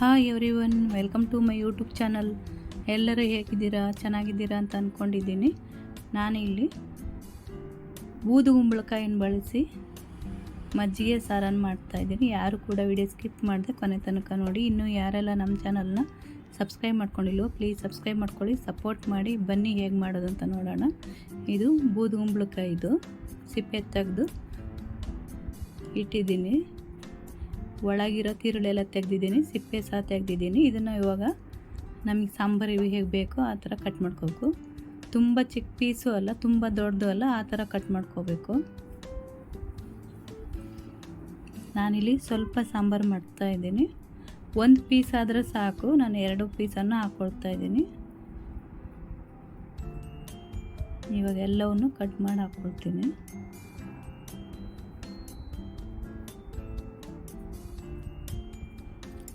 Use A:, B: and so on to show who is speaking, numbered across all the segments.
A: Hi everyone welcome to my YouTube channel. ಎಲ್ಲರೂ ಹೇಗಿದ್ದೀರಾ? ಚೆನ್ನಾಗಿದ್ದೀರಾ ಅಂತ ಅಂದ್ಕೊಂಡಿದ್ದೀನಿ ನಾನಿಲ್ಲಿ ಬೂದು ಕುಂಬಳಕಾಯಿನ ಬಳಸಿ ಮಜ್ಜಿಗೆ ಸಾರನ್ನು ಮಾಡ್ತಾಯಿದ್ದೀನಿ ಯಾರು ಕೂಡ ವಿಡಿಯೋ ಸ್ಕಿಪ್ ಮಾಡಿದೆ ಕೊನೆ ತನಕ ನೋಡಿ. ಇನ್ನೂ ಯಾರೆಲ್ಲ ನಮ್ಮ ಚಾನಲ್ನ ಸಬ್ಸ್ಕ್ರೈಬ್ ಮಾಡ್ಕೊಂಡಿಲ್ವೋ, ಪ್ಲೀಸ್ ಸಬ್ಸ್ಕ್ರೈಬ್ ಮಾಡ್ಕೊಳ್ಳಿ. ಸಪೋರ್ಟ್ ಮಾಡಿ. ಬನ್ನಿ ಹೇಗೆ ಮಾಡೋದು ಅಂತ ನೋಡೋಣ. ಇದು ಬೂದು ಕುಂಬಳಕಾಯಿದು. ಸಿಪ್ಪೆ ತೆಗೆದು ಇಟ್ಟಿದ್ದೀನಿ. ಒಳಗಿರೋ ತಿರುಳೆಲ್ಲ ತೆಗೆದಿದ್ದೀನಿ, ಸಿಪ್ಪೆ ಸಹ ತೆಗೆದಿದ್ದೀನಿ. ಇದನ್ನು ಇವಾಗ ನಮಗೆ ಸಾಂಬಾರು ಹೇಗೆ ಬೇಕೋ ಆ ಥರ ಕಟ್ ಮಾಡ್ಕೋಬೇಕು. ತುಂಬ ಚಿಕ್ಕ ಪೀಸು ಅಲ್ಲ, ತುಂಬ ದೊಡ್ಡದು ಅಲ್ಲ, ಆ ಥರ ಕಟ್ ಮಾಡ್ಕೋಬೇಕು. ನಾನಿಲ್ಲಿ ಸ್ವಲ್ಪ ಸಾಂಬಾರು ಮಾಡ್ತಾ ಇದ್ದೀನಿ. ಒಂದು ಪೀಸ್ ಆದರೆ ಸಾಕು, ನಾನು ಎರಡು ಪೀಸನ್ನು ಹಾಕ್ಕೊಳ್ತಾ ಇದ್ದೀನಿ. ಇವಾಗ ಎಲ್ಲವನ್ನು ಕಟ್ ಮಾಡಿ ಹಾಕ್ಕೊಳ್ತೀನಿ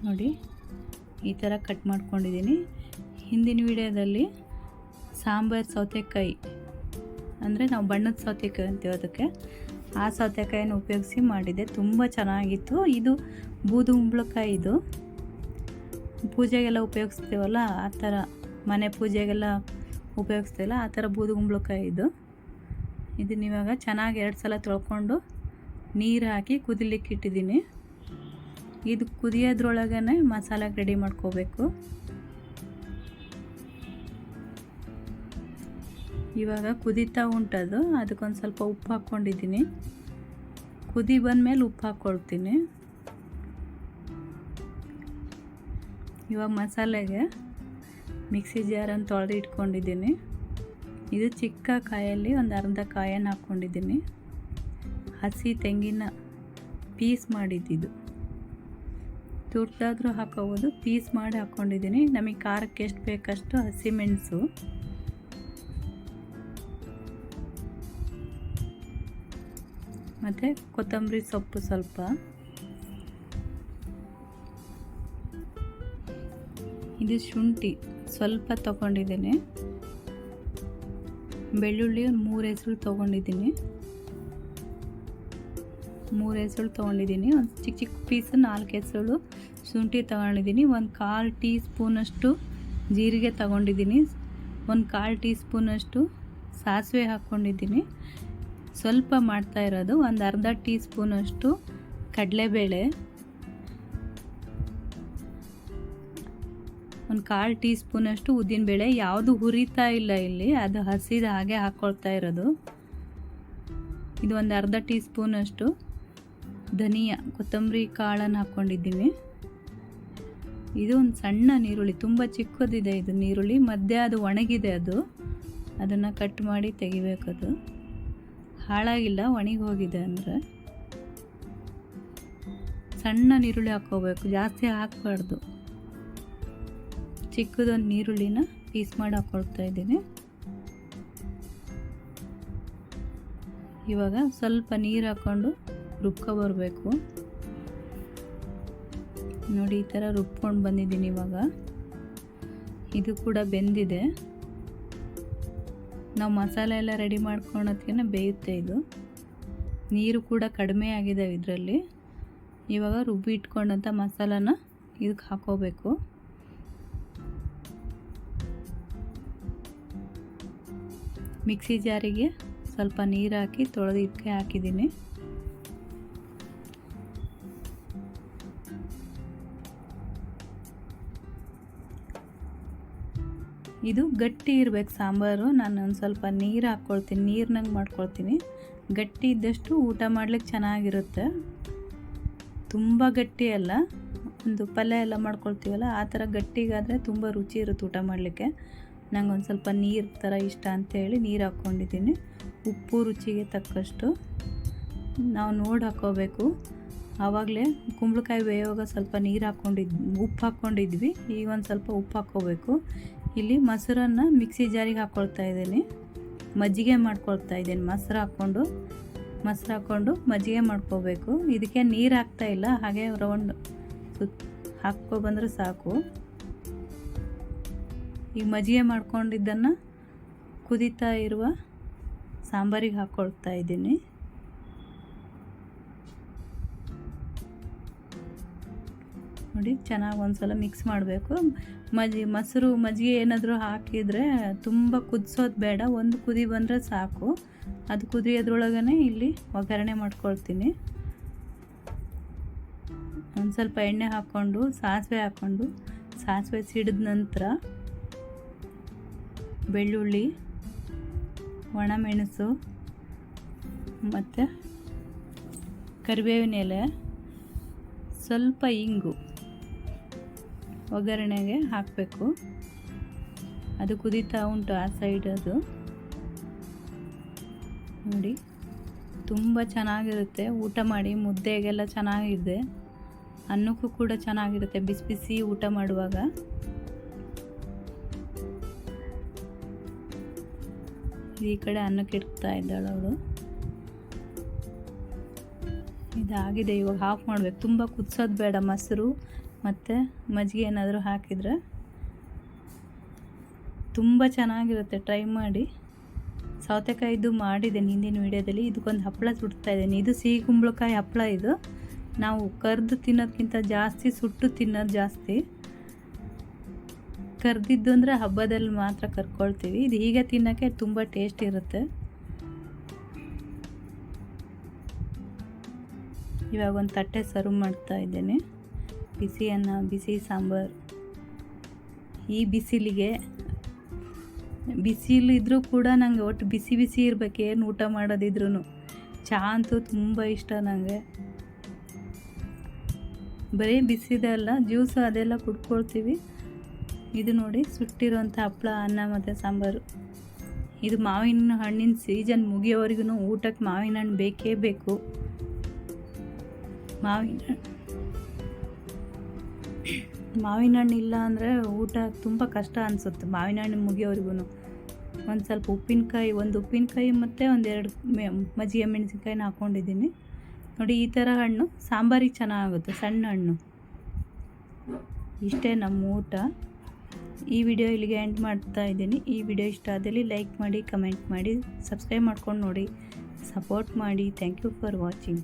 A: ನೋಡಿ, ಈ ಥರ ಕಟ್ ಮಾಡ್ಕೊಂಡಿದ್ದೀನಿ ಹಿಂದಿನ ವಿಡಿಯೋದಲ್ಲಿ ಸಾಂಬಾರು ಸೌತೆಕಾಯಿ, ಅಂದರೆ ನಾವು ಬಣ್ಣದ ಸೌತೆಕಾಯಿ ಅಂತೀವಿ ಅದಕ್ಕೆ. ಆ ಸೌತೆಕಾಯಿನ ಉಪಯೋಗಿಸಿ ಮಾಡಿದೆ, ತುಂಬ ಚೆನ್ನಾಗಿತ್ತು. ಇದು ಬೂದು ಕುಂಬಳಕಾಯಿ ಇದು. ಪೂಜೆಗೆಲ್ಲ ಉಪಯೋಗಿಸ್ತೀವಲ್ಲ, ಆ ಥರ ಮನೆ ಪೂಜೆಗೆಲ್ಲ ಉಪಯೋಗಿಸ್ತೀವಲ್ಲ, ಆ ಥರ ಬೂದು ಕುಂಬಳಕಾಯಿ ಇದು. ಇದನ್ನ ಇವಾಗ ಚೆನ್ನಾಗಿ ಎರಡು ಸಲ ತೊಳ್ಕೊಂಡು ನೀರು ಹಾಕಿ ಕುದಿಲಿಕ್ಕೆ ಇಟ್ಟಿದ್ದೀನಿ ಇದು ಕುದಿಯೋದ್ರೊಳಗೇ ಮಸಾಲೆ ರೆಡಿ ಮಾಡ್ಕೋಬೇಕು. ಇವಾಗ ಕುದೀತಾ ಉಂಟದು, ಅದಕ್ಕೊಂದು ಸ್ವಲ್ಪ ಉಪ್ಪು ಹಾಕ್ಕೊಂಡಿದ್ದೀನಿ. ಕುದಿ ಬಂದಮೇಲೆ ಉಪ್ಪು ಹಾಕ್ಕೊಳ್ತೀನಿ. ಇವಾಗ ಮಸಾಲೆಗೆ ಮಿಕ್ಸಿ ಜಾರನ್ನು ತೊಳೆದು ಇಟ್ಕೊಂಡಿದ್ದೀನಿ. ಇದು ಚಿಕ್ಕ ಕಾಯಲ್ಲಿ ಒಂದು ಅರ್ಧ ಕಾಯನ್ನು ಹಾಕ್ಕೊಂಡಿದ್ದೀನಿ. ಹಸಿ ತೆಂಗಿನ ಪೀಸ್ ಮಾಡಿದ್ದಿದ್ದು ತುರ್ದಾದರೂ ಹಾಕೋಬೋದು. ಪೀಸ್ ಮಾಡಿ ಹಾಕ್ಕೊಂಡಿದ್ದೀನಿ ನಮಗೆ ಖಾರಕ್ಕೆ ಎಷ್ಟು ಬೇಕಷ್ಟು ಹಸಿಮೆಣಸು ಮತ್ತು ಕೊತ್ತಂಬರಿ ಸೊಪ್ಪು ಸ್ವಲ್ಪ. ಇದು ಶುಂಠಿ. ಸ್ವಲ್ಪ ತಗೊಂಡಿದ್ದೀನಿ. ಬೆಳ್ಳುಳ್ಳಿ ಮೂರು ಹೆಸರು ತೊಗೊಂಡಿದ್ದೀನಿ. ಮೂರು ಹೆಸರು ತೊಗೊಂಡಿದ್ದೀನಿ. ಒಂದು ಚಿಕ್ಕ ಚಿಕ್ಕ ಪೀಸ್ ನಾಲ್ಕು ಹೆಸರು ಶುಂಠಿ ತಗೊಂಡಿದ್ದೀನಿ. ಒಂದು ಕಾಲು ಟೀ ಸ್ಪೂನಷ್ಟು ಜೀರಿಗೆ ತಗೊಂಡಿದ್ದೀನಿ. ಒಂದು ಕಾಲು ಟೀ ಸ್ಪೂನಷ್ಟು ಸಾಸಿವೆ ಹಾಕ್ಕೊಂಡಿದ್ದೀನಿ ಸ್ವಲ್ಪ ಮಾಡ್ತಾ ಇರೋದು. ಒಂದು ಅರ್ಧ ಟೀ ಸ್ಪೂನಷ್ಟು ಕಡಲೆಬೇಳೆ. ಒಂದು ಕಾಲು ಟೀ ಸ್ಪೂನಷ್ಟು ಉದ್ದಿನಬೇಳೆ. ಯಾವುದು ಹುರಿತಾ ಇಲ್ಲ ಇಲ್ಲಿ. ಅದು ಹಸಿದ ಹಾಗೆ ಹಾಕ್ಕೊಳ್ತಾ ಇರೋದು. ಇದು ಒಂದು ಅರ್ಧ ಟೀ ಸ್ಪೂನಷ್ಟು ಧನಿಯಾ, ಕೊತ್ತಂಬರಿ ಕಾಳನ್ನು ಹಾಕ್ಕೊಂಡಿದ್ದೀನಿ ಇದು ಒಂದು ಸಣ್ಣ ನೀರುಳ್ಳಿ, ತುಂಬ ಚಿಕ್ಕದಿದೆ ಇದು ನೀರುಳ್ಳಿ. ಮಧ್ಯೆ ಅದು ಒಣಗಿದೆ ಅದು. ಅದನ್ನು ಕಟ್ ಮಾಡಿ ತೆಗಿಬೇಕದು ಹಾಳಾಗಿಲ್ಲ, ಒಣಗಿ ಹೋಗಿದೆ ಅಂದರೆ. ಸಣ್ಣ ನೀರುಳ್ಳಿ ಹಾಕ್ಕೋಬೇಕು, ಜಾಸ್ತಿ ಹಾಕಬಾರ್ದು. ಚಿಕ್ಕದೊಂದು ನೀರುಳ್ಳಿನ ಪೀಸ್ ಮಾಡಿ ಹಾಕ್ಕೊಳ್ತಾ ಇದ್ದೀನಿ. ಇವಾಗ ಸ್ವಲ್ಪ ನೀರು ಹಾಕ್ಕೊಂಡು ರುಬ್ಕೊ ಬರಬೇಕು. ನೋಡಿ, ಈ ಥರ ರುಬ್ಕೊಂಡು ಬಂದಿದ್ದೀನಿ ಇವಾಗ. ಇದು ಕೂಡ ಬೆಂದಿದೆ. ನಾವು ಮಸಾಲೆ ಎಲ್ಲ ರೆಡಿ ಮಾಡ್ಕೊಳೋದಕ್ಕೆ ಬೇಯುತ್ತೆ ಇದು. ನೀರು ಕೂಡ ಕಡಿಮೆ ಆಗಿದೆ ಇದರಲ್ಲಿ. ಇವಾಗ ರುಬ್ಬಿ ಇಟ್ಕೊಂಡಂಥ ಮಸಾಲಾನ ಇದಕ್ಕೆ ಹಾಕೋಬೇಕು. ಮಿಕ್ಸಿ ಜಾರಿಗೆ ಸ್ವಲ್ಪ ನೀರು ಹಾಕಿ ತೊಳೆದು ಇದಕ್ಕೆ ಹಾಕಿದ್ದೀನಿ. ಇದು ಗಟ್ಟಿ ಇರಬೇಕು ಸಾಂಬಾರು. ನಾನು ಒಂದು ಸ್ವಲ್ಪ ನೀರು ಹಾಕ್ಕೊಳ್ತೀನಿ ನೀರಿನಂಗೆ ಮಾಡ್ಕೊಳ್ತೀನಿ. ಗಟ್ಟಿ ಇದ್ದಷ್ಟು ಊಟ ಮಾಡ್ಲಿಕ್ಕೆ ಚೆನ್ನಾಗಿರುತ್ತೆ. ತುಂಬ ಗಟ್ಟಿ ಅಲ್ಲ. ಒಂದು ಪಲ್ಯ ಎಲ್ಲ ಮಾಡ್ಕೊಳ್ತೀವಲ್ಲ, ಆ ಥರ ಗಟ್ಟಿಗಾದರೆ ತುಂಬ ರುಚಿ ಇರುತ್ತೆ ಊಟ ಮಾಡಲಿಕ್ಕೆ. ನಂಗೆ ಒಂದು ಸ್ವಲ್ಪ ನೀರು ಥರ ಇಷ್ಟ ಅಂತೇಳಿ ನೀರು ಹಾಕ್ಕೊಂಡಿದ್ದೀನಿ ಉಪ್ಪು ರುಚಿಗೆ ತಕ್ಕಷ್ಟು. ನಾವು ನೋಡಿ ಹಾಕ್ಕೋಬೇಕು ಆವಾಗಲೇ ಕುಂಬಳಕಾಯಿ ಬೇಯೋವಾಗ ಸ್ವಲ್ಪ ನೀರು ಹಾಕ್ಕೊಂಡಿದ್ದು ಉಪ್ಪು ಹಾಕ್ಕೊಂಡಿದ್ವಿ ಈಗ ಒಂದು ಸ್ವಲ್ಪ ಉಪ್ಪು ಹಾಕ್ಕೋಬೇಕು ಇಲ್ಲಿ ಮೊಸರನ್ನು ಮಿಕ್ಸಿ ಜಾರಿಗೆ ಹಾಕ್ಕೊಳ್ತಾ ಇದ್ದೀನಿ. ಮಜ್ಜಿಗೆ ಮಾಡ್ಕೊಳ್ತಾ ಇದ್ದೀನಿ. ಮೊಸರು ಹಾಕ್ಕೊಂಡು ಮೊಸರು ಹಾಕ್ಕೊಂಡು ಮಜ್ಜಿಗೆ ಮಾಡ್ಕೋಬೇಕು. ಇದಕ್ಕೆ ನೀರು ಹಾಕ್ತಾ ಇಲ್ಲ, ಹಾಗೆ ರೌಂಡ್ ಸುತ್ತ ಹಾಕ್ಕೊ ಬಂದರೆ ಸಾಕು. ಈ ಮಜ್ಜಿಗೆ ಮಾಡ್ಕೊಂಡಿದ್ದನ್ನು ಕುದೀತಾ ಇರುವ ಸಾಂಬಾರಿಗೆ ಹಾಕ್ಕೊಳ್ತಾ ಇದ್ದೀನಿ. ನೋಡಿ, ಚೆನ್ನಾಗಿ ಒಂದ್ಸಲ ಮಿಕ್ಸ್ ಮಾಡಬೇಕು. ಮಜ್ಜಿ, ಮೊಸರು, ಮಜ್ಜಿಗೆ ಏನಾದರೂ ಹಾಕಿದರೆ ತುಂಬ ಕುದಿಸೋದು ಬೇಡ. ಒಂದು ಕುದಿ ಬಂದರೆ ಸಾಕು. ಅದು ಕುದಿಯೋದ್ರೊಳಗೇ ಇಲ್ಲಿ ಒಗ್ಗರಣೆ ಮಾಡ್ಕೊಳ್ತೀನಿ. ಒಂದು ಸ್ವಲ್ಪ ಎಣ್ಣೆ ಹಾಕ್ಕೊಂಡು, ಸಾಸಿವೆ ಹಾಕ್ಕೊಂಡು, ಸಾಸಿವೆ ಸಿಡಿದ ನಂತರ ಬೆಳ್ಳುಳ್ಳಿ, ಒಣಮೆಣಸು, ಮತ್ತು ಕರಿಬೇವಿನ ಎಲೆ, ಸ್ವಲ್ಪ ಇಂಗು. ಒಗ್ಗರಣೆಗೆ ಹಾಕಬೇಕು. ಅದು ಕುದೀತಾ ಉಂಟು ಆ ಸೈಡ್ ಅದು. ನೋಡಿ, ತುಂಬ ಚೆನ್ನಾಗಿರುತ್ತೆ. ಊಟ ಮಾಡಿ ಮುದ್ದೆಗೆಲ್ಲ ಚೆನ್ನಾಗಿದೆ. ಅನ್ನಕ್ಕೂ ಕೂಡ ಚೆನ್ನಾಗಿರುತ್ತೆ ಬಿಸಿ ಬಿಸಿ ಊಟ ಮಾಡುವಾಗ. ಈ ಕಡೆ ಅನ್ನಕ್ಕೆ ಇಡ್ತಾ ಇದ್ದಾಳೆ ಅವಳು. ಇದಾಗಿದೆ, ಇವಾಗ ಹಾಫ್ ಮಾಡಬೇಕು. ತುಂಬ ಕುದಿಸೋದು ಬೇಡ, ಮೊಸರು ಮತ್ತು ಮಜ್ಜಿಗೆ ಏನಾದರೂ ಹಾಕಿದರೆ ತುಂಬ ಚೆನ್ನಾಗಿರುತ್ತೆ. ಟ್ರೈ ಮಾಡಿ. ಸೌತೆಕಾಯಿದು ಮಾಡಿದ್ದೇನೆ ಹಿಂದಿನ ವೀಡಿಯೋದಲ್ಲಿ. ಇದಕ್ಕೊಂದು ಹಪ್ಪಳ ಸುಡ್ತಾ ಇದ್ದೀನಿ. ಇದು ಸಿಹಿ ಕುಂಬಳಕಾಯಿ ಹಪ್ಪಳ ಇದು. ನಾವು ಕರ್ದು ತಿನ್ನೋದಕ್ಕಿಂತ ಜಾಸ್ತಿ ಸುಟ್ಟು ತಿನ್ನೋದು ಜಾಸ್ತಿ. ಕರೆದಿದ್ದು ಅಂದರೆ ಹಬ್ಬದಲ್ಲಿ ಮಾತ್ರ ಕರ್ಕೊಳ್ತೀವಿ. ಇದು ಹೀಗೆ ತಿನ್ನೋಕ್ಕೆ ತುಂಬ ಟೇಸ್ಟ್ ಇರುತ್ತೆ. ಇವಾಗ ಒಂದು ತಟ್ಟೆ ಸರ್ವ್ ಮಾಡ್ತಾ ಇದ್ದೇನೆ. ಬಿಸಿ ಅನ್ನ ಬಿಸಿ ಸಾಂಬಾರು. ಈ ಬಿಸಿಲಿಗೆ ಬಿಸಿಲು ಇದ್ದರೂ ಕೂಡ ನನಗೆ ಒಟ್ಟು ಬಿಸಿ ಬಿಸಿ ಇರಬೇಕು ಊಟ ಮಾಡೋದಿದ್ರು ಚಹಾ ಅಂತೂ ತುಂಬ ಇಷ್ಟ ನನಗೆ ಬರೀ ಬಿಸಿದೆ ಅಲ್ಲ, ಜ್ಯೂಸು ಅದೆಲ್ಲ ಕುಡ್ಕೊಳ್ತೀವಿ. ಇದು ನೋಡಿ ಸುಟ್ಟಿರುವಂಥ ಹಪ್ಪಳ ಅನ್ನ ಮತ್ತು ಸಾಂಬಾರು. ಇದು ಮಾವಿನ ಹಣ್ಣಿನ ಸೀಸನ್ ಮುಗಿಯೋವರೆಗೂ ಊಟಕ್ಕೆ ಮಾವಿನ ಹಣ್ಣು ಬೇಕೇ ಬೇಕು. ಮಾವಿನ ಮಾವಿನ ಹಣ್ಣು ಇಲ್ಲ ಅಂದರೆ ಊಟ ತುಂಬ ಕಷ್ಟ ಅನಿಸುತ್ತೆ ಮಾವಿನ ಹಣ್ಣು ಮುಗಿಯೋರಿಗೂ ಒಂದು ಸ್ವಲ್ಪ ಉಪ್ಪಿನಕಾಯಿ, ಒಂದು ಉಪ್ಪಿನಕಾಯಿ ಮತ್ತು ಒಂದೆರಡು ಮೆ, ಮಜ್ಜಿಗೆ ಮೆಣಸಿನ್ಕಾಯಿನ ಹಾಕ್ಕೊಂಡಿದ್ದೀನಿ ನೋಡಿ ಈ ಥರ ಹಣ್ಣು, ಸಾಂಬಾರಿಗೆ ಚೆನ್ನಾಗುತ್ತೆ ಸಣ್ಣ ಹಣ್ಣು. ಇಷ್ಟೇ ನಮ್ಮ ಊಟ. ಈ ವಿಡಿಯೋ ಇಲ್ಲಿಗೆ ಎಂಡ್ ಮಾಡ್ತಾ ಇದ್ದೀನಿ. ಈ ವಿಡಿಯೋ ಇಷ್ಟ ಆದಲ್ಲಿ ಲೈಕ್ ಮಾಡಿ, ಕಮೆಂಟ್ ಮಾಡಿ, ಸಬ್ಸ್ಕ್ರೈಬ್ ಮಾಡ್ಕೊಂಡು ನೋಡಿ, ಸಪೋರ್ಟ್ ಮಾಡಿ. Thank you for watching.